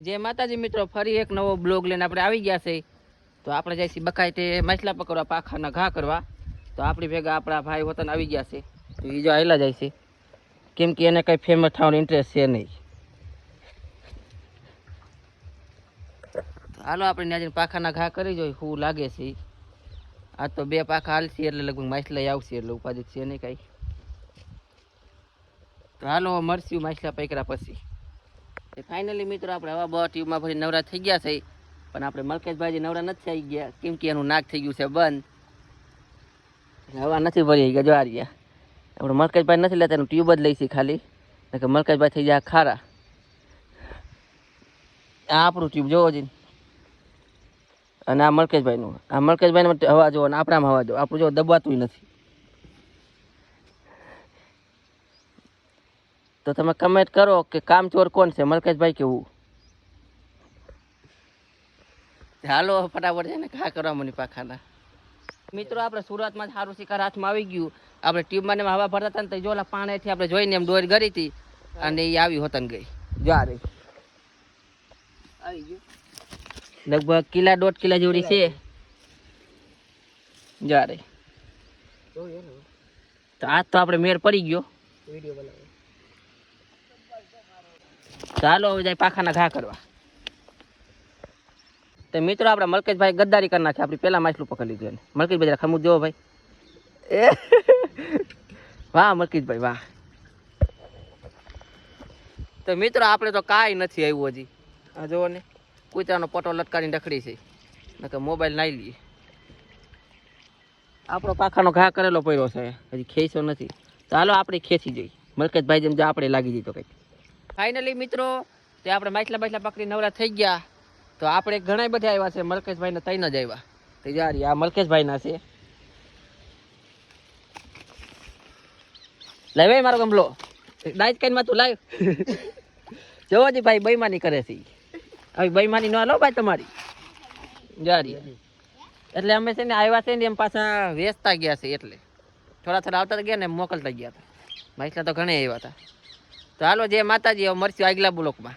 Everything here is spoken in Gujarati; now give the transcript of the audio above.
જય માતાજી મિત્રો, ફરી એક નવો બ્લોગ લઈને આપણે આવી ગયા છે. તો આપણે જઈશું બકાય તે માછલા પકડવા પાખાના ઘા કરવા. તો આપણી ભેગા આપણા ભાઈ વતન આવી ગયા છે. તો એ જો આવેલા જાય છે. કેમ કે એને કંઈ ફેમસ થવાનો ઇન્ટરેસ્ટ છે નહીં. હાલો આપણે ત્યાં પાખાના ઘા કરી જોઈએ શું લાગે છે. આ તો બે પાખા હાલશે એટલે લગભગ માછલા આવશે એટલે ઉપાધિ છે નહીં કાંઈ. તો હાલો મળશું માછલા પકડ્યા પછી. ફાઇનલી મિત્રો આપણે હવા બહુ ટ્યુબમાં ફરી નવરા થઈ ગયા છે. પણ આપણે મલકેશભાઈ નવરા નથી થઈ ગયા, કેમ કે એનું નાક થઈ ગયું છે બંધ. હવા નથી ભરી ગયા, જો આ રહ્યા. આપણે મલકેશભાઈ નથી લેતા, એનું ટ્યુબ જ લઈશી ખાલી. કે મલકેશભાઈ થઈ ગયા ખારા. આ આપણું ટ્યુબ જોવો જઈને. અને આ મલકેશભાઈનું. આ મલકેશભાઈને હવા જોવો અને આપણામાં હવા જોવો. આપણું જો દબાતું નથી. તો તમે કમેન્ટ કરો કે કામચોર કોણ છે? મલકેશભાઈ કે હું? હાલો ફટાફટ છે ને ઘા કરવા મને પાખાના. મિત્રો આપણે સુરતમાં સારું શિકાર હાથમાં આવી ગયું. આપણે ટ્યુબમાં ને હવા ભરતા હતા ને તો જોલા પાણીથી આપણે જોઈને એમ દોરી કરી હતી. અને એ આવી હોતન ગઈ. જો આ રહી. આવી ગયું. લગભગ કિલા દોઢ કિલા જેવડી છે. જો આ રહી. તો આજ તો આપણે મેળ પડી ગયો. ચાલો હવે જાય પાખાના ઘા કરવા. તો મિત્રો, આપણે મલકેશભાઈ ગદ્દારી કરી નાખી, આપણી પહેલાં માછલું પકડી લીધું એને. મલકેશભાઈ ખમું જોવો ભાઈ. એ. વાહ, મલકેશભાઈ, વાહ. તો મિત્રો, આપણે તો કાંઈ નથી આવ્યું હજી. આ જુઓ ને, કૂતરાનો પટો લટકાવીને રખડી છે. નકર મોબાઈલ નાઈ લઈએ. આપણો પાખાનો ઘા કરેલો પડ્યો છે, હજી ખેંચો નથી. ચાલો આપણે ખેંચી જઈએ. મલકેશભાઈ જેમ જો, આપણે લાગી જઈએ તો કંઈક. ફાઇનલી મિત્રો તે આપણે માછલા બાછલા પકડી નવરા થઈ ગયા. તો આપણે ઘણા બધા આવ્યા છે. મલકેશભાઈને તૈન જ આવ્યા. તો યાર આ મલકેશભાઈના છે. લાવ મારો ગમલો. ડાઈટ કઈ તું લાવ જોવો ભાઈ બૈમાની કરે છે હવે બૈમાની ન લો ભાઈ તમારી. જારી એટલે અમે છે ને આવ્યા છે ને એમ પાછા વેચતા ગયા છે એટલે. થોડા થોડા આવતા ગયા ને મોકલતા ગયા હતા. માછલા તો ઘણા આવ્યા હતા. તો હાલો જે માતાજી મરશું આગલા બ્લોકમાં.